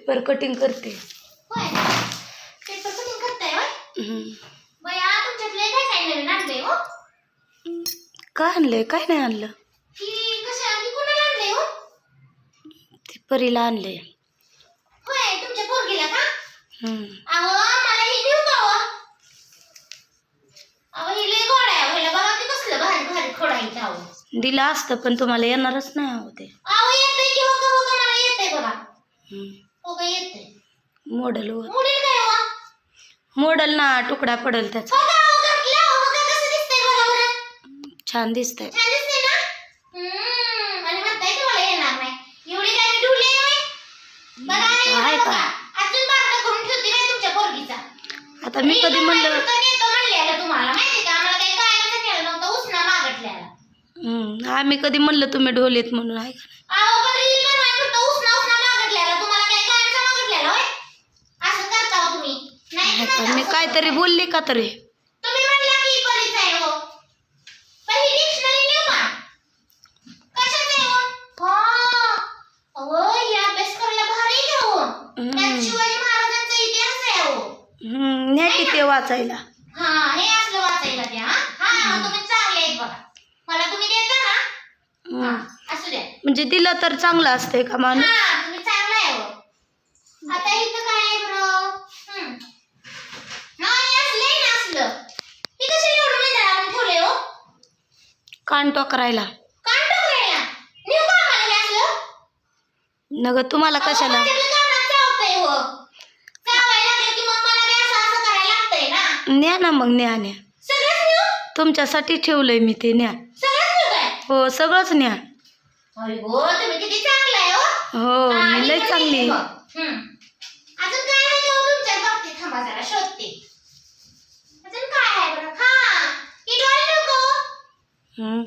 Paper cutting करते. Paper cutting करताय काय आणलंय हो? काय आणलंय? काय नाही आणलं. आणलंय हो? ते परीला आणलंय. ही दिलं असतं पण तुम्हाला येणारच नाही हवं ते. येतंय बघा. मोडल हो? मोडल ना तुकडा पडल त्याचा हो हो छान दिसतंय. ढुली आहे का? आता मी कधी म्हणलं. आम्ही कधी म्हणलं तुम्ही ढोलीत म्हणून आहे का अहो पण रील बनवाय फक्त उसना उसना मागटल्याला तुम्हाला काही कळायचं मागटलेलं होय असं करता हो तुम्ही मी काहीतरी बोलली का तरी? तुम्ही म्हणला की परीच आहे हो. पण ही डिक्शनरी नेऊ का कशाच आहे हो? हा. अहो ही अभ्यास करायला भारी आहे हो. हम्म. त्यात शिवाजी महाराजांचा इतिहास आहे हो. हम्म, न्या की ते वाचायला. हा हे असलं वाचायला द्या हा. हा मग तुम्ही चांगले आहेत बघा. मला तुम्ही देता ना? हम्म. हा, असू द्या. म्हणजे दिलं तर चांगलं असतंय का माणूस हा तुम्ही चांगला आहे हो आता इथं काय आहे बरं हम्म. नाही असलंय ना असलं हे कशाला एवढं मंदिर आणून ठेवलंय हो कान करायला कान टोकरायला नेऊ का आम्हाला हे असलं नग तुम्हाला कशाला अहो, माझ्या बी कानात चावतंय हो चावायला लागलं की मग मला बी असं असं करायला लागतंय ना. न्या ना मग न्या न्या. तुमच्यासाठी ठेवलंय मी ते न्या. हो सगळंच न्या. हो हो हो. हा, मी हे लय चांगली नेते मग. हम्म. अजून काय आहे का हो तुमच्या बाबतीत थांबा जरा शोधते अजून काय आहे बरं हा ही डोळे नको ही हो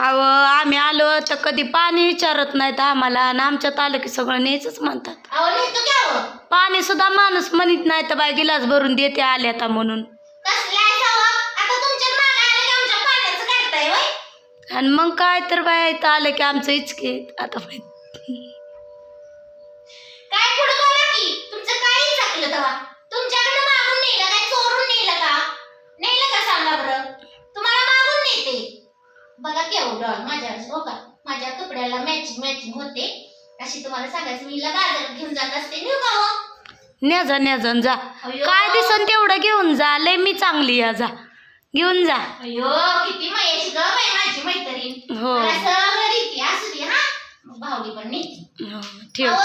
अहो आम्ही आलो तर कधी पाणी विचारत नाहीत आम्हाला आणि आमच्यात आलं की सगळं न्यायचंच म्हणतात. हो? पाणी सुद्धा माणूस म्हणत नाही तर बाय गिलास भरून देते आल्या आता म्हणून. आमच्या आणि मग काय तर बाय इथं आलं की आमचं इचके आता. काय का सांगा बरं. तुम्हाला मागून नेते. बघा केवढं माझ्या हो का? माझ्या कपड्याला मॅचिंग मॅचिंग होते. अशी तुम्हाला सांगायचं. मी हिला बाजारात घेऊन जात असते. नेऊ का हो? न्या जा अय्यो. काय दिसन तेवढं घेऊन जा. लय मी चांगली या जा. घेऊन जा. अयो किती मयेश ग बाई माझी मैत्रीण हो मला सगळं देते असू दे हा मग भावली पण नेते हो, ठेव अहो,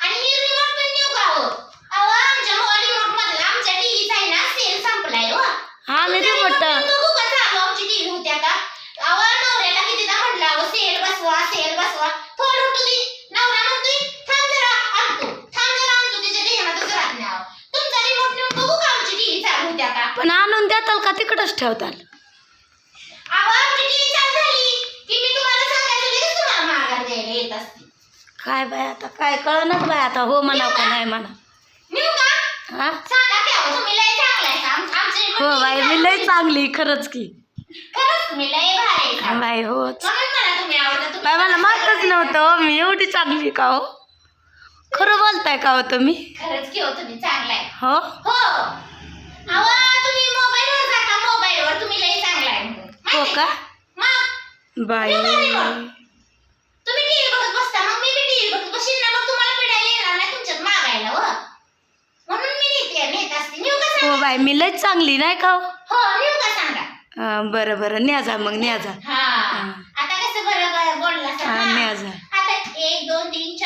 आणि मी रिमोट पण नेऊ का हो अहो आमच्या रिमोट मधला आमच्या टीव्हीचा आहे ना सेल संपलाय हो हा मी तुमचा रिमोट remote बघू का चालू आमची टीव्ही होत्या का अहो नवऱ्याला कितीदा म्हटलं अहो सेल बसवा सेल बसवा. थोडं होतं ती. नवरा म्हणतोय थांब जरा आणतो. थांब जरा आणतो. त्याच्या ध्यानातच राहत नाही अहो. तुमचा रिमोट नेऊन बघू का आमची टीव्ही चालू होत्या का? पण आणून देताल का तिकडच ठेवताल? अहो आमची टीव्ही चालू झाली. की मी तुम्हाला सांगायचं लगेच तुम्हाला माघार द्यायला येत असते. काय बाय आता? काय कळणच बाय आता. हो म्हणाव का नाही म्हणा नेऊ का? हा? सांगा की अहो तुम्ही लय चांगला आहे आम- आमचे हो बाई मी लय चांगली खरंच की. खरंच तुम्ही लय भारी आहे. हा, बाई होच. म्हणून बाय मला माहीतच नव्हतं हो मी एवढी चांगली का हो? खरं बोलताय का हो तुम्ही? खरंच की हो तुम्ही हो? हो. अहो तुम्ही मोबाईलवर जाता मोबाईलवर तुम्ही लय चांगला आहे म्हणून. हो माहिती का? मग बाई. तुम्ही टीव्ही बघत बसता मग मी बी टीव्ही बघत बसीन ना मग तुम्हाला पिडायला येणार नाही तुमच्यात मागायला हो. म्हणून मी नेते नेत असते. नेऊ का हो सांगा? बाई मी लय चांगली नाही का हो? नेऊ का सांगा? बरं बरं. न्या जा मग न्या जा. हा. आता बरोबर बोलला आता एक दोन तीन